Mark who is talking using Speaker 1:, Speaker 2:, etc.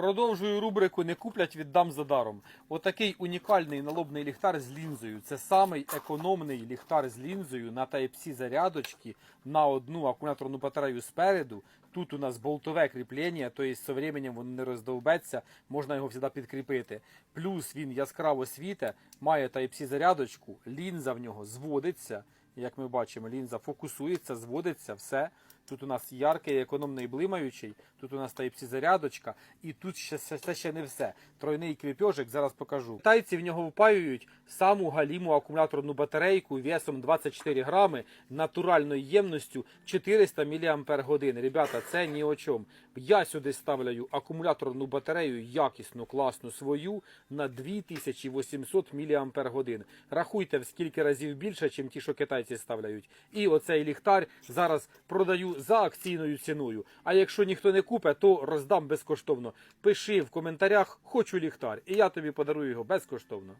Speaker 1: Продовжую рубрику Не куплять, віддам за даром. Отакий унікальний налобний ліхтар з лінзою. Це самий економний ліхтар з лінзою на Type-C зарядочки на одну акумуляторну батарею спереду. Тут у нас болтове кріплення, тобто з временем воно не роздовбеться, можна його завжди підкріпити. Плюс він яскраво світе, має Type-C зарядочку, лінза в нього зводиться. Як ми бачимо, лінза фокусується, зводиться, все. Тут у нас яркий, економний блимаючий, тут у нас Type-C зарядочка, і тут ще це, ще не все. Тройний кріпьожик, зараз покажу. Китайці в нього впаюють саму галіму акумуляторну батарейку весом 24 грами, натуральною ємністю 400 мАч. Ребята, це ні о чому. Я сюди ставляю акумуляторну батарею якісну, класну свою на 2800 мАч. Рахуйте в скільки разів більше, ніж ті, що китайці ставляють. І оцей ліхтар зараз продаю за акційною ціною. А якщо ніхто не купить, то роздам безкоштовно. Пиши в коментарях, хочу ліхтар, і я тобі подарую його безкоштовно.